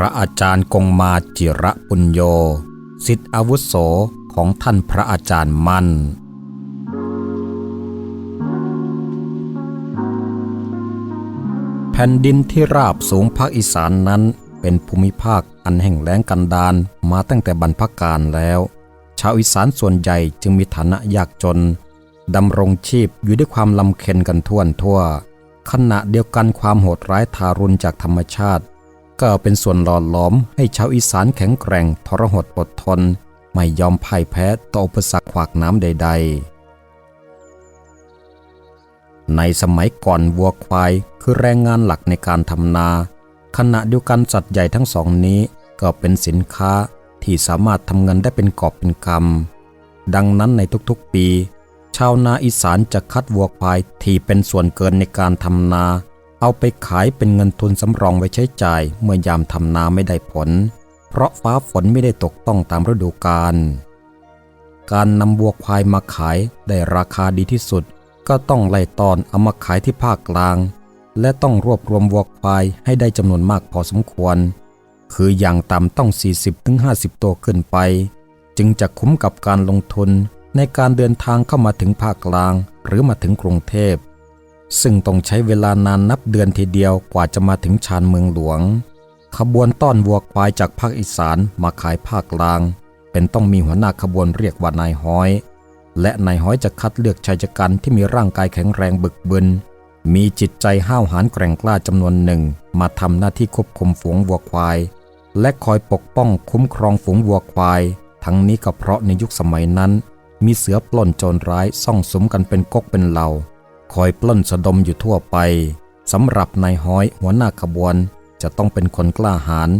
ระอาจารย์กงมาจิระปุญโยสิทธิอาวุโสของท่านพระอาจารย์มั่น แผ่นดินที่ราบสูงภาคอีสานนั้นเป็นภูมิภาคอันแห่งแล้งกันดารมาตั้งแต่บรรพกาลแล้ว ชาวอีสานส่วนใหญ่จึงมีฐานะยากจนดำรงชีพอยู่ด้วยความลำเค็นกันทั่วทั่ว ขณะเดียวกันความโหดร้ายทารุณจากธรรมชาติ ก็เป็นส่วนหล่อหลอมให้ชาวอีสานแข็งแกร่งทรหดอดทน ไม่ยอมพ่ายแพ้ต่ออุปสรรคขวากน้ำใด ๆ ในสมัยก่อนวัวควายคือแรงงานหลักในการทำนา ขณะเดียวกันสัตว์ใหญ่ทั้งสองนี้ก็เป็นสินค้าที่สามารถทำเงินได้เป็นกอบเป็นกำดังนั้นในทุกๆปี ชาวนาอีสานจะคัดวัวควายที่เป็นส่วนเกินในการทำนา เอาไปขายเป็นเงินทุนสำรองไว้ใช้จ่ายเมื่อยามทำนาไม่ได้ผล เพราะฟ้าฝนไม่ได้ตกต้องตามฤดูกาล การนำวัวควายมาขายได้ราคาดีที่สุด ก็ต้องไล่ตอนเอามาขายที่ภาคกลาง และต้องรวบรวมวัวควายให้ได้จำนวนมากพอสมควร คืออย่างต่ำต้อง 40-50 ตัวขึ้นไป จึงจะคุ้มกับการลงทุนในการเดินทางเข้ามาถึงภาคกลางหรือมาถึงกรุงเทพ ซึ่งต้องใช้เวลานานนับเดือนทีเดียวกว่าจะมาถึงชานเมืองหลวง ขบวนต้อนวัวควายจากภาคอีสานมาขายภาคกลาง เป็นต้องมีหัวหน้าขบวนเรียกว่านายห้อย และนายห้อยจะคัดเลือกชายชะกันที่มีร่างกายแข็งแรงบึกบึน มีจิตใจห้าวหาญแกร่งกล้าจำนวนหนึ่ง มาทำหน้าที่ควบคุมฝูงวัวควาย และคอยปกป้องคุ้มครองฝูงวัวควาย ทั้งนี้ก็เพราะในยุคสมัยนั้น มีเสือปล้นโจรร้ายซ่องสมกันเป็นก๊กเป็นเหล่า คอยปล้นสะดมอยู่ทั่วไปสำหรับนายห้อยหัวหน้าขบวนจะต้องเป็นคนกล้าหาญ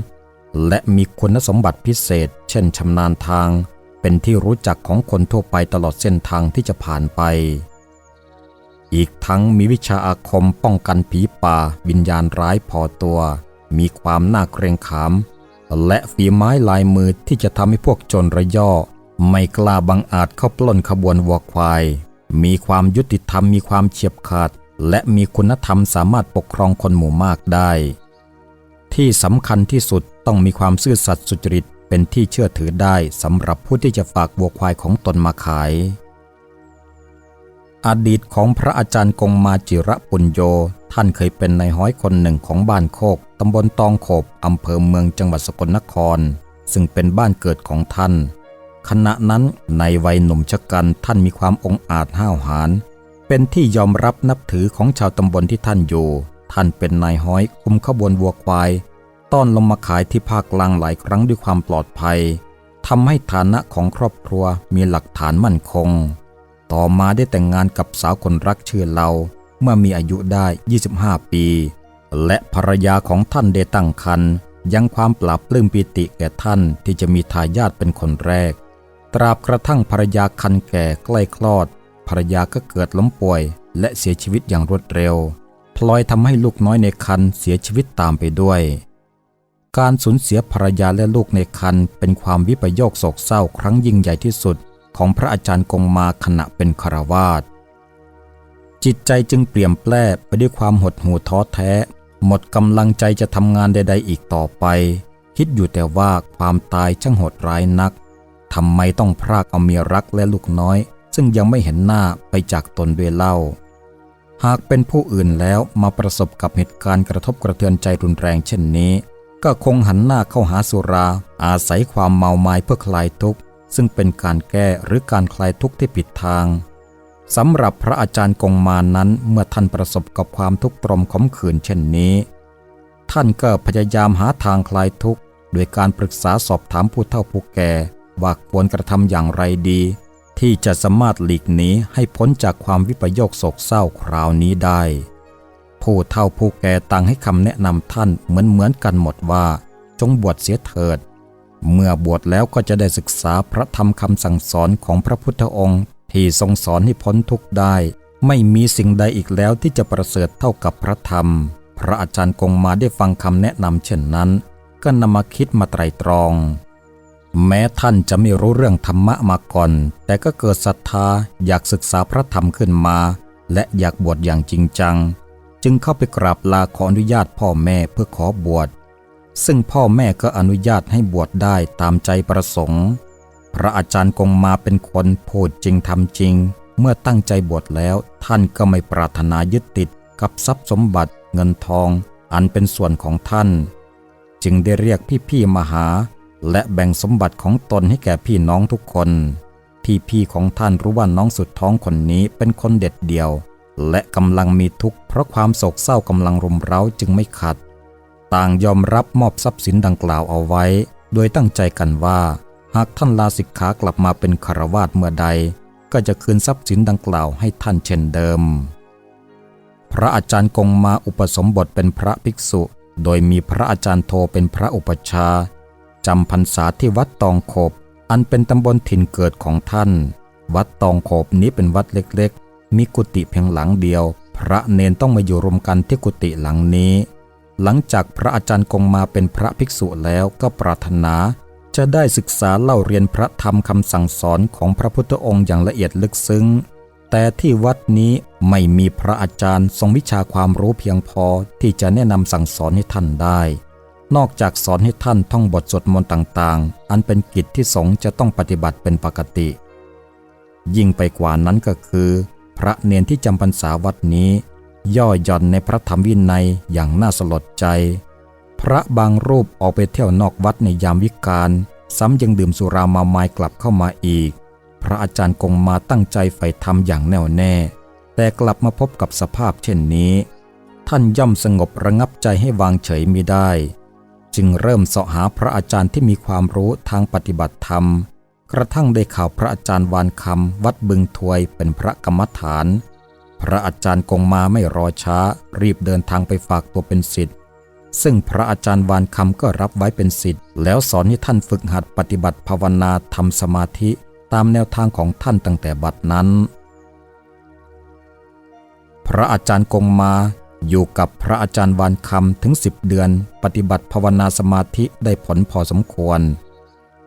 และมีคุณสมบัติพิเศษ เช่นชำนาญทาง เป็นที่รู้จักของคนทั่วไปตลอดเส้นทางที่จะผ่านไป อีกทั้งมีวิชาอาคมป้องกันผีป่าวิญญาณร้ายพอตัว มีความน่าเกรงขาม และฝีไม้ลายมือที่จะทำให้พวกจรระย่อ ไม่กล้าบังอาจเข้าปล้นขบวนวัวควาย มีความยุติธรรมมีความเฉียบขาด และมีคุณธรรมสามารถปกครองคนหมู่มากได้ ที่สำคัญที่สุดต้องมีความซื่อสัตย์สุจริตเป็นที่เชื่อถือได้สำหรับผู้ที่จะฝากวัวควายของตนมาขาย อดีตของพระอาจารย์กงมาจิระปุญโย ท่านเคยเป็นนายห้อยคนหนึ่งของบ้านโคกตำบลตองโขบอำเภอเมืองจังหวัดสกลนคร ซึ่งเป็นบ้านเกิดของท่าน ขณะนั้นในวัยหนุ่มชะกันท่านมีความองอาจห้าวหาญเป็นที่ยอมรับนับถือของชาวตำบลที่ท่านอยู่ ท่านเป็นนายห้อยคุมขบวนวัวควาย ต้อนลงมาขายที่ภาคกลางหลายครั้งด้วยความปลอดภัยทำให้ฐานะของครอบครัวมีหลักฐานมั่นคง ต่อมาได้แต่งงานกับสาวคนรักชื่อเรา เมื่อมีอายุได้ 25 ปี และภรรยาของท่านได้ตั้งครรภ์ยังความปราบปลื้มปิติแก่ท่านที่จะมีทายาทเป็นคนแรก ตราบกระทั่งภรรยาคันแก่ใกล้คลอด ภรรยาก็เกิดล้มป่วย และเสียชีวิตอย่างรวดเร็ว พลอยทำให้ลูกน้อยในคันเสียชีวิตตามไปด้วย การสูญเสียภรรยาและลูกในคันเป็นความวิปโยคโศกเศร้าครั้งยิ่งใหญ่ที่สุดของพระอาจารย์กงมาขณะเป็นคารวาสจิตใจจึงเปลี่ยมแปร่ไปด้วยความหดหู่ท้อแท้ หมดกำลังใจจะทำงานใด ๆ อีกต่อไป คิดอยู่แต่ว่าความตายช่างโหดร้ายนัก ทำไมต้องพรากเอาเมียรักและลูกน้อย ซึ่งยังไม่เห็นหน้าไปจากตนด้วยเล่า หากเป็นผู้อื่นแล้วมาประสบกับเหตุการณ์กระทบกระเทือนใจรุนแรงเช่นนี้ ก็คงหันหน้าเข้าหาสุรา อาศัยความเมาไม้เพื่อคลายทุกข์ซึ่งเป็นการแก้หรือการคลายทุกข์ที่ผิดทางสำหรับพระอาจารย์กงมานั้นเมื่อท่านประสบกับความทุกข์ตรมขมขื่นเช่นนี้ ท่านก็พยายามหาทางคลายทุกข์โดยการปรึกษาสอบถามผู้เฒ่าผู้แก่ ว่าควรกระทำอย่างไรดี ที่จะสามารถหลีกหนีให้พ้นจากความวิปโยคโศกเศร้าคราวนี้ได้ ผู้เฒ่าผู้แก่ต่างให้คำแนะนำท่านเหมือนเหมือนกันหมดว่า จงบวชเสียเถิด เมื่อบวชแล้วก็จะได้ศึกษาพระธรรมคำสั่งสอนของพระพุทธองค์ ที่ทรงสอนให้พ้นทุกข์ได้ ไม่มีสิ่งใดอีกแล้วที่จะประเสริฐเท่ากับพระธรรม พระอาจารย์กงมาได้ฟังคำแนะนำเช่นนั้น ก็นำมาคิดมาไตรตรอง แม้ท่านจะไม่รู้เรื่องธรรมะมาก่อน แต่ก็เกิดศรัทธาอยากศึกษาพระธรรมขึ้นมา และอยากบวชอย่างจริงจัง จึงเข้าไปกราบลาขออนุญาตพ่อแม่เพื่อขอบวช ซึ่งพ่อแม่ก็อนุญาตให้บวชได้ตามใจประสงค์ พระอาจารย์กงมาเป็นคนพูดจริงทำจริง เมื่อตั้งใจบวชแล้วท่านก็ไม่ปรารถนายึดติดกับทรัพย์สมบัติเงินทอง อันเป็นส่วนของท่าน จึงได้เรียกพี่ๆมาหา และแบ่งสมบัติของตนให้แก่พี่น้องทุกคน พี่ๆของท่านรู้ว่าน้องสุดท้องคนนี้เป็นคนเด็ดเดี่ยว และกำลังมีทุกข์เพราะความโศกเศร้ากำลังรุมเร้าจึงไม่ขัด ต่างยอมรับมอบทรัพย์สินดังกล่าวเอาไว้ โดยตั้งใจกันว่า หากท่านลาสิกขากลับมาเป็นคารวาสเมื่อใด ก็จะคืนทรัพย์สินดังกล่าวให้ท่านเช่นเดิม พระอาจารย์กงมาอุปสมบทเป็นพระภิกษุ โดยมีพระอาจารย์โทเป็นพระอุปชา จำพรรษาที่วัดตองโขบ อันเป็นตำบลถิ่นเกิดของท่าน วัดตองโขบนี้เป็นวัดเล็กๆ มีกุฏิเพียงหลังเดียว พระเนนต้องมาอยู่รวมกันที่กุฏิหลังนี้ หลังจากพระอาจารย์กงมาเป็นพระภิกษุแล้วก็ปรารถนา จะได้ศึกษาเล่าเรียนพระธรรมคำสั่งสอนของพระพุทธองค์อย่างละเอียดลึกซึ้ง แต่ที่วัดนี้ไม่มีพระอาจารย์ทรงวิชาความรู้เพียงพอที่จะแนะนำสั่งสอนให้ท่านได้ นอกจากสอนให้ท่านท่องบทสวดมนต์ต่างๆ อันเป็นกิจที่สงฆ์จะต้องปฏิบัติเป็นปกติ ยิ่งไปกว่านั้นก็คือ พระเนนที่จำพรรษาวัดนี้ ย่อหย่อนในพระธรรมวินัยอย่างน่าสลดใจ พระบางรูปออกไปเที่ยวนอกวัดในยามวิกาลซ้ำยังดื่มสุรามามายกลับเข้ามาอีก พระอาจารย์กงมาตั้งใจใฝ่ธรรมอย่างแน่วแน่ แต่กลับมาพบกับสภาพเช่นนี้ ท่านย่อมสงบระงับใจให้วางเฉยมิได้ จึงเริ่มเสาะหาพระอาจารย์ที่มีความรู้ทางปฏิบัติธรรม กระทั่งได้ข่าวพระอาจารย์วานคำวัดบึงทวยเป็นพระกรรมฐาน พระอาจารย์กงมาไม่รอช้า รีบเดินทางไปฝากตัวเป็นศิษย์ซึ่งพระอาจารย์วานคำก็รับไว้เป็นศิษย์แล้วสอนให้ท่านฝึกหัดปฏิบัติภาวนาทำสมาธิตามแนวทางของท่านตั้งแต่บัดนั้น พระอาจารย์กงมา อยู่กับพระอาจารย์วานคำถึงสิบเดือน ปฏิบัติภาวนาสมาธิได้ผลพอสมควร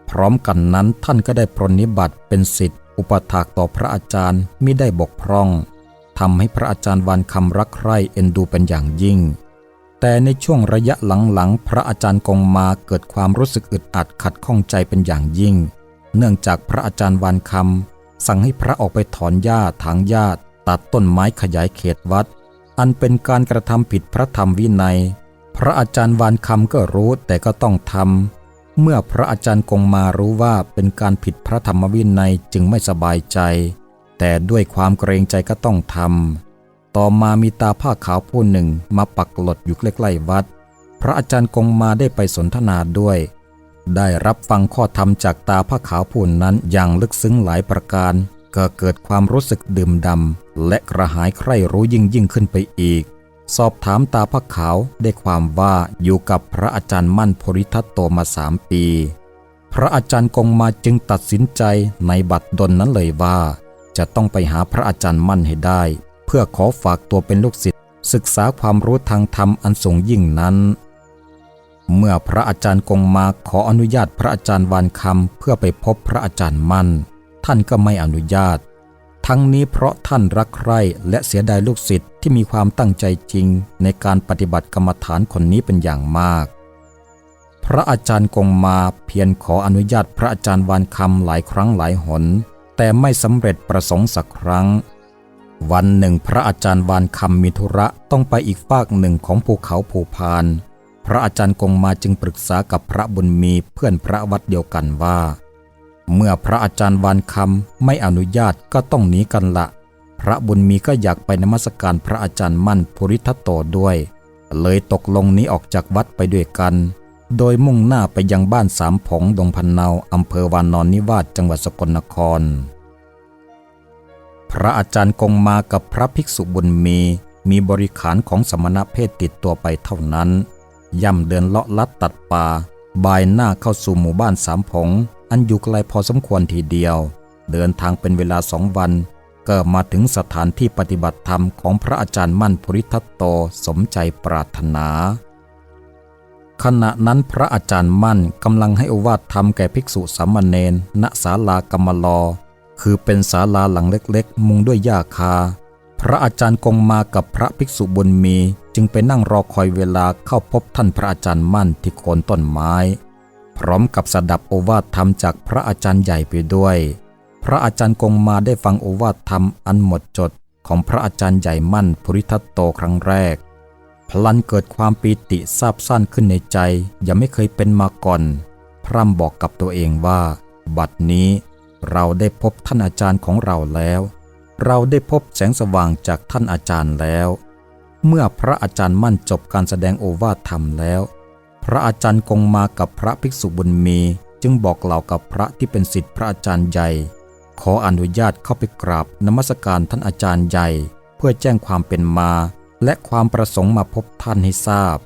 พร้อมกันนั้นท่านก็ได้ปรนนิบัติเป็นศิษย์อุปถากต่อพระอาจารย์มิได้บกพร่องทำให้พระอาจารย์วานคำรักใคร่เอ็นดูเป็นอย่างยิ่ง แต่ในช่วงระยะหลังๆ พระอาจารย์กงมาเกิดความรู้สึกอึดอัดขัดข้องใจเป็นอย่างยิ่ง เนื่องจากพระอาจารย์วานคำสั่งให้พระออกไปถอนหญ้าถางหญ้าตัดต้นไม้ขยายเขตวัด อันเป็นการกระทำผิดพระธรรมวินัย พระอาจารย์วานคำก็รู้แต่ก็ต้องทำเมื่อพระอาจารย์กงมารู้ว่าเป็นการผิดพระธรรมวินัยจึงไม่สบายใจ แต่ด้วยความเกรงใจก็ต้องทำต่อมามีตาผ้าขาวผู้หนึ่งมาปักหลดอยู่ใกล้ๆวัด พระอาจารย์กงมาได้ไปสนทนาด้วย ได้รับฟังข้อธรรมจากตาผ้าขาวผู้นั้นอย่างลึกซึ้งหลายประการก็เกิดความรู้สึกดื่มดำ และกระหายใคร่รู้ยิ่งยิ่งขึ้นไปอีก สอบถามตาผ้าขาวได้ความว่าอยู่กับพระอาจารย์มั่นโพริทัตโตมาสามปี พระอาจารย์กงมาจึงตัดสินใจในบัดดลนนั้นเลยว่า จะต้องไปหาพระอาจารย์มั่นให้ได้ เพื่อขอฝากตัวเป็นลูกศิษย์ศึกษาความรู้ทางธรรมอันสูงยิ่งนั้น เมื่อพระอาจารย์กงมาขออนุญาตพระอาจารย์วานคำเพื่อไปพบพระอาจารย์มั่น ท่านก็ไม่อนุญาต ทั้งนี้เพราะท่านรักใคร่และเสียดายลูกศิษย์ที่มีความตั้งใจจริง ในการปฏิบัติกรรมฐานคนนี้เป็นอย่างมาก พระอาจารย์กงมาเพียรขออนุญาตพระอาจารย์วานคำหลายครั้งหลายหน แต่ไม่สำเร็จประสงค์สักครั้ง วันหนึ่งพระอาจารย์วานคำมีธุระต้องไปอีกฝากหนึ่งของภูเขาภูพาน พระอาจารย์กงมาจึงปรึกษากับพระบุญมีเพื่อนพระวัดเดียวกันว่า เมื่อพระอาจารย์วานคำไม่อนุญาตก็ต้องหนีกันละ พระบุญมีก็อยากไปนมัสการพระอาจารย์มั่นภูริทัตโตด้วย เลยตกลงหนี้ออกจากวัดไปด้วยกัน โดยมุ่งหน้าไปยังบ้านสามผงดงพันเนาอำเภอวานนอนนิวาสจังหวัดสกลนคร พระอาจารย์กงมากับพระภิกษุบุญมีมีบริขารของสมณะเพศติดตัวไปเท่านั้น ย่ำเดินเลาะลัดตัดป่า บายหน้าเข้าสู่หมู่บ้านสามผง อันอยู่ไกลพอสมควรทีเดียว เดินทางเป็นเวลาสองวัน ก็มาถึงสถานที่ปฏิบัติธรรมของพระอาจารย์มั่นภูริทัตโตสมใจปรารถนา ขณะนั้นพระอาจารย์มั่นกำลังให้อวาทธรรมแก่ภิกษุสามเณรณศาลากรรมลอ คือเป็นศาลาหลังเล็กๆ มุงด้วยหญ้าคา พระอาจารย์กงมากับพระภิกษุบุญมี จึงไปนั่งรอคอยเวลาเข้าพบท่านพระอาจารย์มั่นที่โคนต้นไม้ พร้อมกับสดับโอวาทธรรมจากพระอาจารย์ใหญ่ไปด้วย พระอาจารย์กงมาได้ฟังโอวาทธรรมอันหมดจดของพระอาจารย์ใหญ่มั่นภริทัตโตครั้งแรก พลันเกิดความปีติซาบซ่านขึ้นในใจยังไม่เคยเป็นมาก่อน พร่ำบอกกับตัวเองว่า บัดนี้เราได้พบท่านอาจารย์ของเราแล้ว เราได้พบแสงสว่างจากท่านอาจารย์แล้ว เมื่อพระอาจารย์มั่นจบการแสดงโอวาทธรรมแล้ว พระอาจารย์กงมากับพระภิกษุบุญมีจึงบอกเหล่ากับพระที่เป็นศิษย์พระอาจารย์ใหญ่ ขออนุญาตเข้าไปกราบนมัสการท่านอาจารย์ใหญ่ เพื่อแจ้งความเป็นมา และความประสงค์มาพบท่านให้ทราบ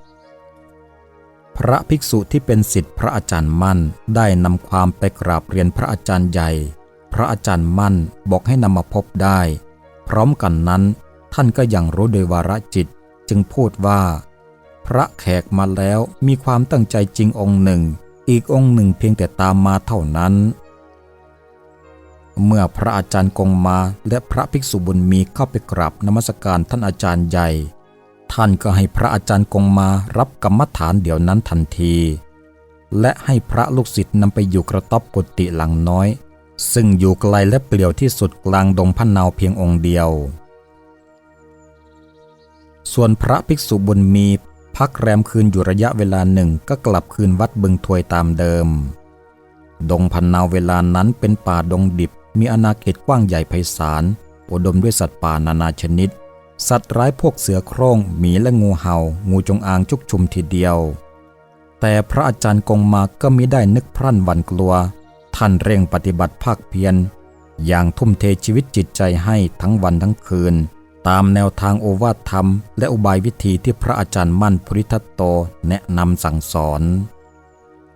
พระภิกษุที่เป็นศิษย์พระอาจารย์มั่นได้นำความไปกราบเรียนพระอาจารย์ใหญ่ พระอาจารย์มั่นบอกให้นำมาพบได้ พร้อมกันนั้น ท่านก็ยังรู้โดยวาระจิต จึงพูดว่า พระแขกมาแล้วมีความตั้งใจจริงองค์หนึ่ง อีกองค์หนึ่งเพียงแต่ตามมาเท่านั้น เมื่อพระอาจารย์กงมาและพระภิกษุบุญมีเข้าไปกราบนมัสการท่านอาจารย์ใหญ่ ท่านก็ให้พระอาจารย์กงมารับกรรมฐานเดี๋ยวนั้นทันที และให้พระลูกศิษย์นำไปอยู่กระต๊อบกุฏิหลังน้อย ซึ่งอยู่ไกลและเปลี่ยวที่สุดกลางดงพันนาวเพียงองค์เดียว ส่วนพระภิกษุบุญมี พักแรมคืนอยู่ระยะเวลาหนึ่งก็กลับคืนวัดบึงทวยตามเดิม ดงพันนาวเวลานั้นเป็นป่าดงดิบ มีอาณาเขตกว้างใหญ่ไพศาลอุดมด้วยสัตว์ป่านานาชนิด สัตว์ร้ายพวกเสือโคร่งหมีและงูเหา่า งูจงอางชุกชุมทีเดียว แต่พระอาจารย์กงมาก็มิได้นึกพรั่นหวั่นกลัว ท่านเร่งปฏิบัติภาคเพียรอย่างทุ่มเทชีวิตจิตใจให้ทั้งวันทั้งคืน ตามแนวทางโอวาทธรรม และอุบายวิธีที่พระอาจารย์มั่นภริทัตโตแนะนำสั่งสอน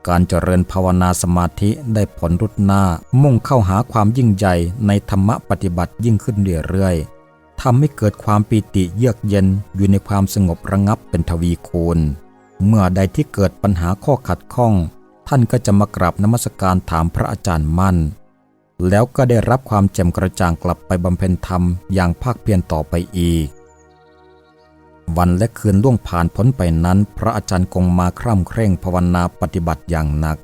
การเจริญภาวนาสมาธิได้ผลรุดหน้ามุ่งเข้าหาความยิ่งใหญ่ในธรรมปฏิบัติยิ่งขึ้นเรื่อยๆทำให้เกิดความปีติเยือกเย็นอยู่ในความสงบระงับเป็นทวีคูณ เมื่อใดที่เกิดปัญหาข้อขัดข้อง ท่านก็จะมากราบนมัสการถามพระอาจารย์มั่น แล้วก็ได้รับความแจ่มกระจ่างกลับไปบำเพ็ญธรรมอย่างภาคเพียรต่อไปอีก วันและคืนล่วงผ่านพ้นไปนั้น พระอาจารย์คงมาคร่ำเคร่งภาวนาปฏิบัติอย่างหนัก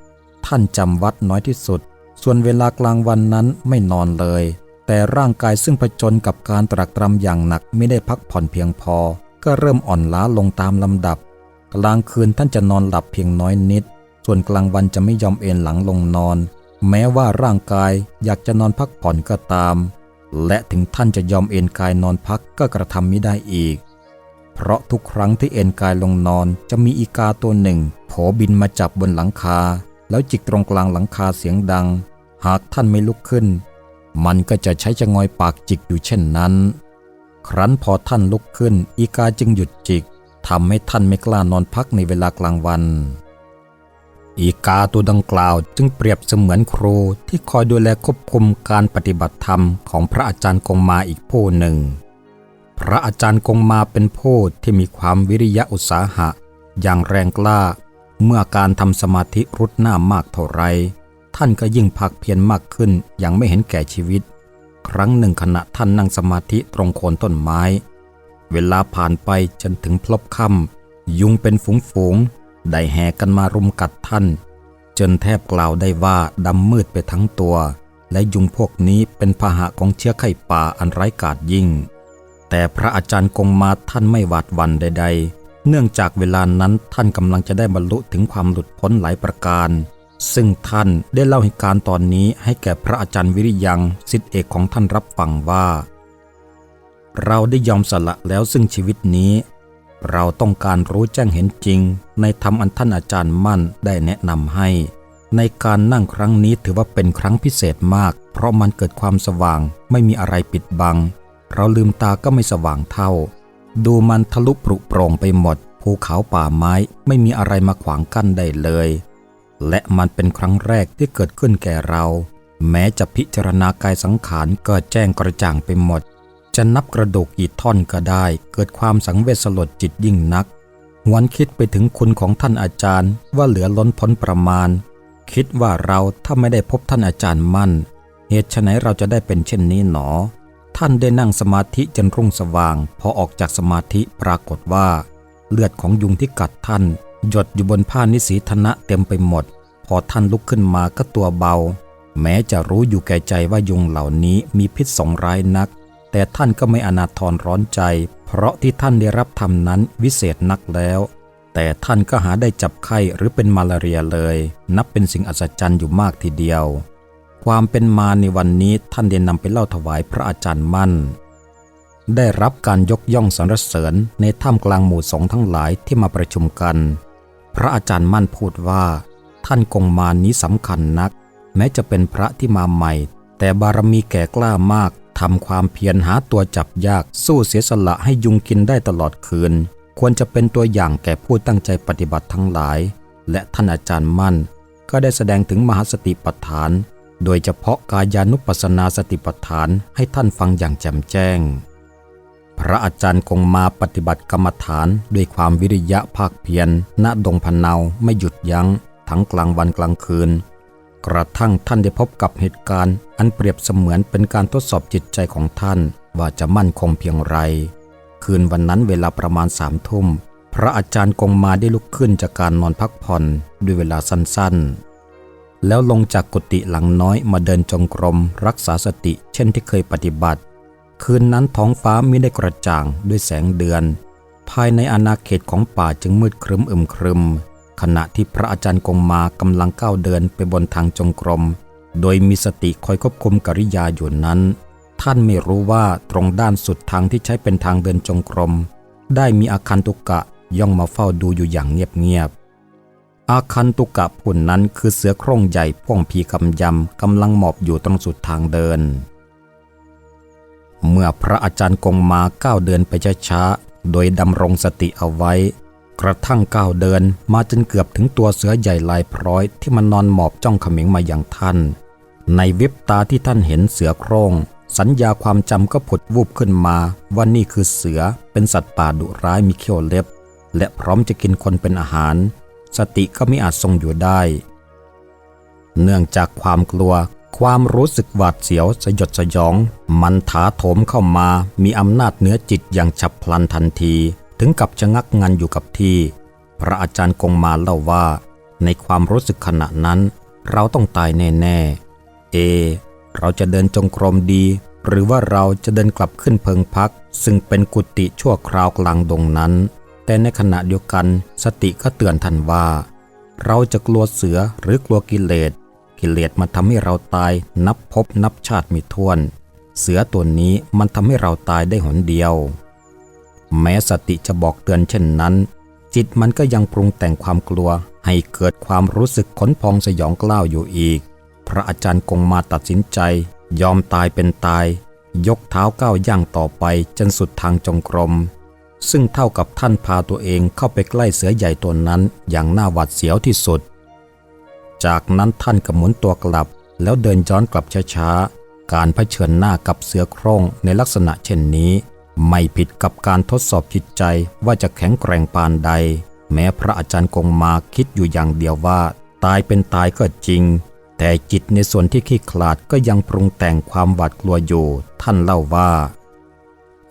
ท่านจำวัดน้อยที่สุด ส่วนเวลากลางวันนั้นไม่นอนเลย แต่ร่างกายซึ่งผจญกับการตรากตรำอย่างหนักไม่ได้พักผ่อนเพียงพอ ก็เริ่มอ่อนล้าลงตามลำดับ กลางคืนท่านจะนอนหลับเพียงน้อยนิด ส่วนกลางวันจะไม่ยอมเอนหลังลงนอน แม้ว่าร่างกายอยากจะนอนพักผ่อนก็ตาม และถึงท่านจะยอมเอนกายนอนพักก็กระทำไม่ได้อีก เพราะทุกครั้งที่เอนกายลงนอนจะมีอีกาตัวหนึ่งโผบินมาจับบนหลังคา แล้วจิกตรงกลางหลังคาเสียงดัง หากท่านไม่ลุกขึ้น มันก็จะใช้จะงอยปากจิกอยู่เช่นนั้น ครั้นพอท่านลุกขึ้น อีกาจึงหยุดจิกทำให้ท่านไม่กล้านอนพักในเวลากลางวัน อีกาตัวดังกล่าวจึงเปรียบเสมือนครูที่คอยดูแลควบคุมการปฏิบัติธรรมของพระอาจารย์กงมาอีกผู้หนึ่ง พระอาจารย์กงมาเป็นผู้ที่มีความวิริยะอุตสาหะ อย่างแรงกล้า เมื่อการทำสมาธิรุดหน้ามากเท่าไร ท่านก็ยิ่งพักเพียรมากขึ้นอย่างไม่เห็นแก่ชีวิต ครั้งหนึ่งขณะท่านนั่งสมาธิตรงโคนต้นไม้ เวลาผ่านไปจนถึงพลบค่ำยุงเป็นฝูง ได้แห่กันมารุมกัดท่าน จนแทบกล่าวได้ว่าดำมืดไปทั้งตัว และยุงพวกนี้เป็นพาหะของเชื้อไข้ป่าอันไร้กาจยิ่ง แต่พระอาจารย์กงมาท่านไม่หวาดหวันใด ๆ เนื่องจากเวลานั้นท่านกำลังจะได้บรรลุถึงความหลุดพ้นหลายประการ ซึ่งท่านได้เล่าเหตุการณ์ตอนนี้ให้แก่พระอาจารย์วิริยังสิทธิเอกของท่านรับฟังว่า เราได้ยอมสละแล้วซึ่งชีวิตนี้ เราต้องการรู้แจ้งเห็นจริง ในธรรมอันท่านอาจารย์มั่นได้แนะนำให้ ในการนั่งครั้งนี้ถือว่าเป็นครั้งพิเศษมาก เพราะมันเกิดความสว่าง ไม่มีอะไรปิดบัง เราลืมตาก็ไม่สว่างเท่า ดูมันทะลุปรุโปร่งไปหมด ภูเขาป่าไม้ไม่มีอะไรมาขวางกั้นได้เลย และมันเป็นครั้งแรกที่เกิดขึ้นแก่เรา แม้จะพิจารณากายสังขารก็แจ้งกระจ่างไปหมด จะนับกระดูกกี่ท่อนก็ได้ เกิดความสังเวชสลดจิตยิ่งนัก หวนคิดไปถึงคุณของท่านอาจารย์ว่าเหลือล้นพ้นประมาณ คิดว่าเราถ้าไม่ได้พบท่านอาจารย์มั่น เหตุไฉนเราจะได้เป็นเช่นนี้หนอ ท่านได้นั่งสมาธิจนรุ่งสว่าง พอออกจากสมาธิปรากฏว่า เลือดของยุงที่กัดท่าน หยดอยู่บนผ้านิสีธนะเต็มไปหมด พอท่านลุกขึ้นมาก็ตัวเบา แม้จะรู้อยู่แก่ใจว่ายุงเหล่านี้มีพิษสองร้ายนัก แต่ท่านก็ไม่อนาทรร้อนใจ เพราะที่ท่านได้รับธรรมนั้นวิเศษนักแล้ว แต่ท่านก็หาได้จับไข้หรือเป็นมาลาเรียเลย นับเป็นสิ่งอัศจรรย์อยู่มากทีเดียว ความเป็นมาในวันนี้ท่านได้นำไปเล่าถวายพระอาจารย์มั่น ได้รับการยกย่องสรรเสริญในท่ามกลางหมู่สงฆ์ทั้งหลายที่มาประชุมกัน พระอาจารย์มั่นพูดว่า ท่านกงมานี้สำคัญนัก แม้จะเป็นพระที่มาใหม่ แต่บารมีแก่กล้ามาก ทำความเพียรหาตัวจับยากสู้เสียสละให้ยุงกินได้ตลอดคืน ควรจะเป็นตัวอย่างแก่ผู้ตั้งใจปฏิบัติทั้งหลาย และท่านอาจารย์มั่น ก็ได้แสดงถึงมหาสติปัฏฐาน โดยเฉพาะกายานุปัสสนาสติปัฏฐานให้ท่านฟังอย่างแจ่มแจ้ง พระอาจารย์คงมาปฏิบัติกรรมฐานด้วยความวิริยะภาคเพียรณดงพันนาวไม่หยุดยัง้ง ทั้งกลางวันกลางคืน กระทั่งท่านได้พบกับเหตุการณ์ อันเปรียบเสมือนเป็นการทดสอบจิตใจของท่าน ว่าจะมั่นคงเพียงไร คืนวันนั้นเวลาประมาณสามทุ่ม พระอาจารย์คงมาได้ลุกขึ้นจากการนอนพักผ่อนด้วยเวลาสั้นๆ แล้วลงจากกุฏิหลังน้อยมาเดินจงกรม รักษาสติเช่นที่เคยปฏิบัติ คืนนั้นท้องฟ้าไม่ได้กระจ่างด้วยแสงเดือน ภายในอาณาเขตของป่าจึงมืดครึมอึมครึม ขณะที่พระอาจารย์กงมากำลังก้าวเดินไปบนทางจงกรม โดยมีสติคอยควบคุมกริยาอยู่นั้น ท่านไม่รู้ว่าตรงด้านสุดทางที่ใช้เป็นทางเดินจงกรม ได้มีอาคันตุกะย่องมาเฝ้าดูอยู่อย่างเงียบๆ อาคันตุกะผู้นั้นคือเสือโคร่งใหญ่พ่วงผีกำยำกำลังหมอบอยู่ตรงสุดทางเดิน เมื่อพระอาจารย์กงมาก้าวเดินไปช้าๆ โดยดำรงสติเอาไว้ กระทั่งก้าวเดินมาจนเกือบถึงตัวเสือใหญ่ลายพร้อยที่มันนอนหมอบจ้องเขม็งมาอย่างท่าน ในวิบตาที่ท่านเห็นเสือโครงสัญญาความจำก็ผุดวูบขึ้นมาว่านี่คือเสือเป็นสัตว์ป่าดุร้ายมีเขี้ยวเล็บ และพร้อมจะกินคนเป็นอาหาร สติก็ไม่อาจทรงอยู่ได้ เนื่องจากความกลัว ความรู้สึกหวาดเสียวสยดสยอง มันถาโถมเข้ามามีอำนาจเหนือจิตอย่างฉับพลันทันที ถึงกับชะงักงันอยู่กับที่ พระอาจารย์กงมาเล่าว่า ในความรู้สึกขณะนั้น เราต้องตายแน่ๆ เอ เราจะเดินจงกรมดี หรือว่าเราจะเดินกลับขึ้นเพิงพัก ซึ่งเป็นกุฏิชั่วคราวกลางดงนั้น แต่ในขณะเดียวกันสติก็เตือนท่านว่า เราจะกลัวเสือหรือกลัวกิเลสกิเลสมันทำให้เราตายนับพบนับชาติมีท้วน เสือตัวนี้มันทำให้เราตายได้หนเดียว แม้สติจะบอกเตือนเช่นนั้น จิตมันก็ยังปรุงแต่งความกลัว ให้เกิดความรู้สึกขนพองสยองกล้าวอยู่อีก พระอาจารย์กงมาตัดสินใจ ยอมตายเป็นตาย ยกเท้าก้าวย่างต่อไปจนสุดทางจงกรม ซึ่งเท่ากับท่านพาตัวเองเข้าไปใกล้เสือใหญ่ตัวนั้นอย่างน่าหวาดเสียวที่สุด จากนั้นท่านก็หมุนตัวกลับ แล้วเดินย้อนกลับช้าๆการเผชิญหน้ากับเสือโคร่งในลักษณะเช่นนี้ ไม่ผิดกับการทดสอบจิตใจว่าจะแข็งแกร่งปานใด แม้พระอาจารย์กงมาคิดอยู่อย่างเดียวว่า ตายเป็นตายก็จริง แต่จิตในส่วนที่ขี้ขลาดก็ยังปรุงแต่งความหวาดกลัวอยู่ ท่านเล่าว่า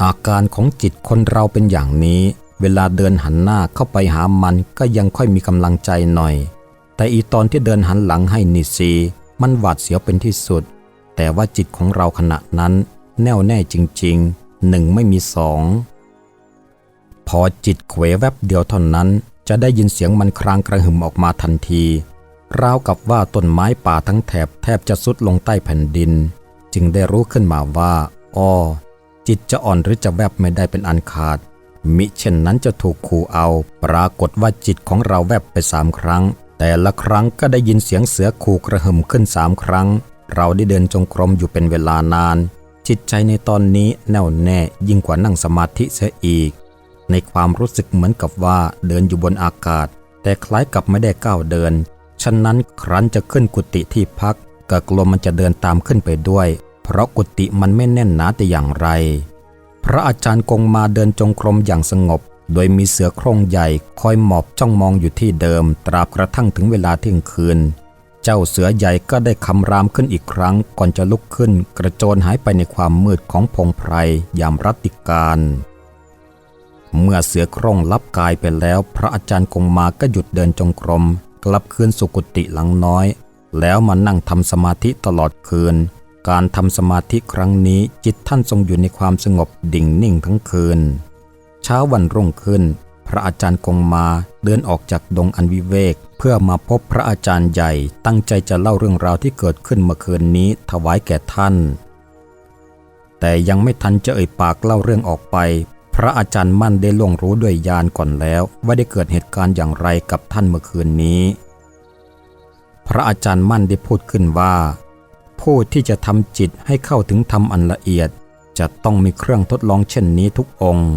อาการของจิตคนเราเป็นอย่างนี้ เวลาเดินหันหน้าเข้าไปหามันก็ยังค่อยมีกำลังใจหน่อย แต่อีตอนที่เดินหันหลังให้นิสีมันหวาดเสียวเป็นที่สุด แต่ว่าจิตของเราขณะนั้น แน่วแน่จริง ๆ หนึ่งไม่มีสอง พอจิตเขวแวบเดียวเท่านั้น จะได้ยินเสียงมันครางกระหึ่มออกมาทันทีราวกับว่าต้นไม้ป่าทั้งแถบแทบจะสุดลงใต้แผ่นดิน จึงได้รู้ขึ้นมาว่าอ้อจิตจะอ่อนหรือจะแวบไม่ได้เป็นอันขาด มิเช่นนั้นจะถูกขู่เอา ปรากฏว่าจิตของเราแวบไปสามครั้ง แต่ละครั้งก็ได้ยินเสียงเสือขู่กระหึ่มขึ้นสามครั้ง เราได้เดินจงกรมอยู่เป็นเวลานาน จิตใจในตอนนี้แน่วแน่ยิ่งกว่านั่งสมาธิเสียอีก ในความรู้สึกเหมือนกับว่าเดินอยู่บนอากาศ แต่คล้ายกับไม่ได้ก้าวเดิน ฉะนั้นครั้นจะขึ้นกุฏิที่พักก็กลัวมันจะเดินตามขึ้นไปด้วย เพราะกุฏิมันไม่แน่นหนาแต่อย่างไร พระอาจารย์กงมาเดินจงกรมอย่างสงบ โดยมีเสือโคร่งใหญ่คอยหมอบจ้องมองอยู่ที่เดิม ตราบกระทั่งถึงเวลาเที่ยงคืน เจ้าเสือใหญ่ก็ได้คำรามขึ้นอีกครั้ง ก่อนจะลุกขึ้น กระโจนหายไปในความมืดของพงไพรยามรัติการเมื่อเสือโคร่งลับกายไปแล้ว พระอาจารย์คงมาก็หยุดเดินจงกรม กลับคืนสุกุติหลังน้อย แล้วมานั่งทำสมาธิตลอดคืน การทำสมาธิครั้งนี้จิตท่านทรงอยู่ในความสงบดิ่งนิ่งทั้งคืน เช้าวันรุ่งขึ้น พระอาจารย์คงมาเดินออกจากดงอันวิเวก เพื่อมาพบพระอาจารย์ใหญ่ ตั้งใจจะเล่าเรื่องราวที่เกิดขึ้นเมื่อคืนนี้ถวายแก่ท่าน แต่ยังไม่ทันจะเอ่ยปากเล่าเรื่องออกไป พระอาจารย์มั่นได้ล่วงรู้ด้วยญาณก่อนแล้ว ว่าได้เกิดเหตุการณ์อย่างไรกับท่านเมื่อคืนนี้ พระอาจารย์มั่นได้พูดขึ้นว่าผู้ที่จะทำจิตให้เข้าถึงธรรมอันละเอียด จะต้องมีเครื่องทดลองเช่นนี้ทุกองค์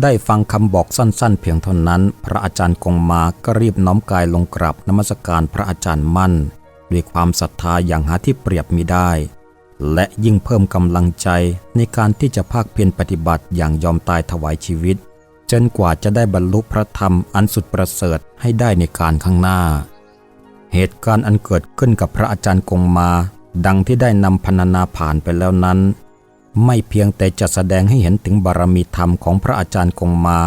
ได้ฟังคำบอกสั้นๆ เพียงเท่านั้น พระอาจารย์กงมาก็รีบน้อมกายลงกราบนมัสการพระอาจารย์มั่น ด้วยความศรัทธาอย่างหาที่เปรียบมิได้ และยิ่งเพิ่มกำลังใจในการที่จะภาคเพียรปฏิบัติอย่างยอมตายถวายชีวิต จนกว่าจะได้บรรลุพระธรรมอันสุดประเสริฐให้ได้ในการข้างหน้า เหตุการณ์อันเกิดขึ้นกับพระอาจารย์กงมา ดังที่ได้นำพรรณนาผ่านไปแล้วนั้น ไม่เพียงแต่จะแสดงให้เห็นถึงบารมีธรรมของพระอาจารย์กงมา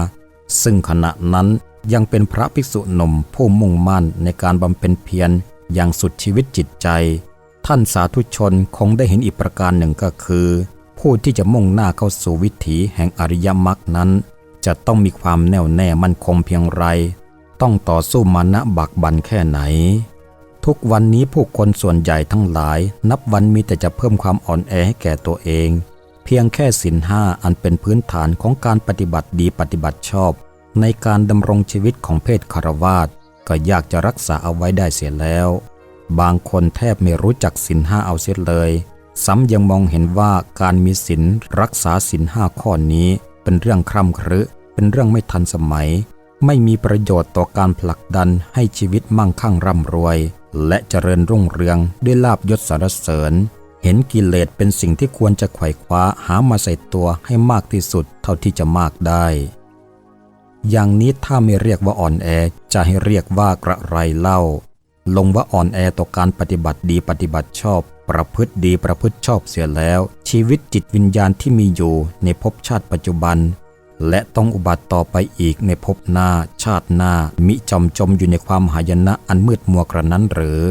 ซึ่งขณะนั้นยังเป็นพระภิกษุหนุ่มผู้มุ่งมั่นในการบำเพ็ญเพียรอย่างสุดชีวิตจิตใจ ท่านสาธุชนคงได้เห็นอีกประการหนึ่งก็คือ ผู้ที่จะมุ่งหน้าเข้าสู่วิถีแห่งอริยมรรคนั้น จะต้องมีความแน่วแน่มั่นคงเพียงไร ต้องต่อสู้มานะบักบันแค่ไหน ทุกวันนี้ผู้คนส่วนใหญ่ทั้งหลาย นับวันมีแต่จะเพิ่มความอ่อนแอให้แก่ตัวเอง เพียงแค่สินห้าอันเป็นพื้นฐานของการปฏิบัติดีปฏิบัติชอบ ในการดำรงชีวิตของเพศคารวาสก็ยากจะรักษาเอาไว้ได้เสียแล้ว บางคนแทบไม่รู้จักสินห้าเอาเสียเลย ซ้ำยังมองเห็นว่าการมีศีลรักษาศีลห้าข้อนี้ เป็นเรื่องคร่ำครึ เป็นเรื่องไม่ทันสมัย ไม่มีประโยชน์ต่อการผลักดันให้ชีวิตมั่งคั่งร่ำรวย และเจริญรุ่งเรืองด้วยลาบยศสรรเสริญ เห็นกิเลสเป็นสิ่งที่ควรจะไขว่คว้าหามาใส่ตัวให้มากที่สุดเท่าที่จะมากได้ อย่างนี้ถ้าไม่เรียกว่าอ่อนแอจะให้เรียกว่ากระไรเล่า ลงว่าอ่อนแอต่อการปฏิบัติดีปฏิบัติชอบ ประพฤติดีประพฤติชอบเสียแล้ว ชีวิตจิตวิญญาณที่มีอยู่ในภพชาติปัจจุบัน และต้องอุบัติต่อไปอีกในภพหน้าชาติหน้า มิจมจมอยู่ในความหายนะอันมืดมัวกระนั้นหรือ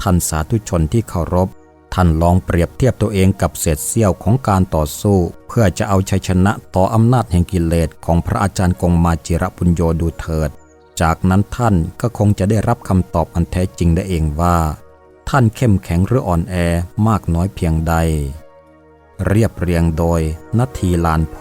ท่านสาธุชนที่เคารพ ท่านลองเปรียบเทียบตัวเองกับเศษเสี้ยวของการต่อสู้ เพื่อจะเอาชัยชนะต่ออำนาจแห่งกิเลสของพระอาจารย์กงมาจิระปุญโยดูเถิด จากนั้นท่านก็คงจะได้รับคำตอบอันแท้จริงได้เองว่า ท่านเข้มแข็งหรืออ่อนแอมากน้อยเพียงใด เรียบเรียงโดยนัทีลานโพ